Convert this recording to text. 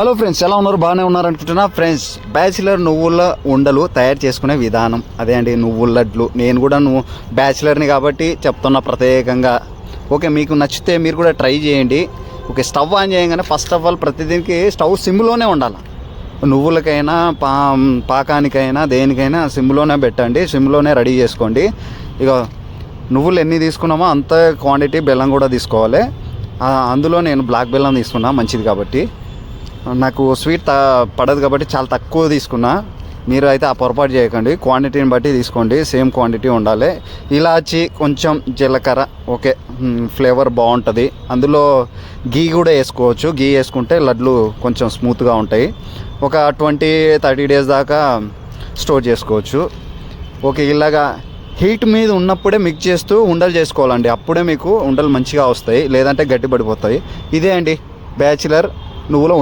Hello friends ఎలా ఉన్నారు? బాగానే ఉన్నారు అనుకుంటున్నా ఫ్రెండ్స్ బ్యాచిలర్ నువ్వుల ఉండలు తయారు చేసుకునే విధానం. అదే అండి నువ్వుల లడ్లు. నేను కూడా నువ్వు బ్యాచిలర్ని కాబట్టి చెప్తున్నా ప్రత్యేకంగా. ఓకే మీకు నచ్చితే మీరు కూడా ట్రై చేయండి. ఓకే స్టవ్ ఆన్ చేయగానే ఫస్ట్ ఆఫ్ ఆల్ ప్రతిదీనికి స్టవ్ సిమ్లోనే ఉండాలి. నువ్వులకైనా పా పాకానికైనా దేనికైనా సిమ్లోనే పెట్టండి. సిమ్లోనే రెడీ చేసుకోండి. ఇక నువ్వులు ఎన్ని తీసుకున్నామో అంత క్వాంటిటీ బెల్లం కూడా తీసుకోవాలి. అందులో నేను బ్లాక్ బెల్లం తీసుకున్నా మంచిది కాబట్టి. నాకు స్వీట్ పడదు కాబట్టి చాలా తక్కువ తీసుకున్నా. మీరు అయితే ఆ పొరపాటు చేయకండి. క్వాంటిటీని బట్టి తీసుకోండి. సేమ్ క్వాంటిటీ ఉండాలి. ఇలాచి కొంచెం జీలకర్ర ఓకే. ఫ్లేవర్ బాగుంటుంది. అందులో గీ కూడా వేసుకోవచ్చు. గీ వేసుకుంటే లడ్లు కొంచెం స్మూత్గా ఉంటాయి. ఒక ట్వంటీ థర్టీ డేస్ దాకా స్టోర్ చేసుకోవచ్చు. ఓకే ఇలాగా హీట్ మీద ఉన్నప్పుడే మిక్స్ చేస్తూ ఉండలు చేసుకోవాలండి. అప్పుడే మీకు ఉండలు మంచిగా వస్తాయి. లేదంటే గట్టి పడిపోతాయి ఇదే అండి. బ్యాచిలర్ నువ్వులో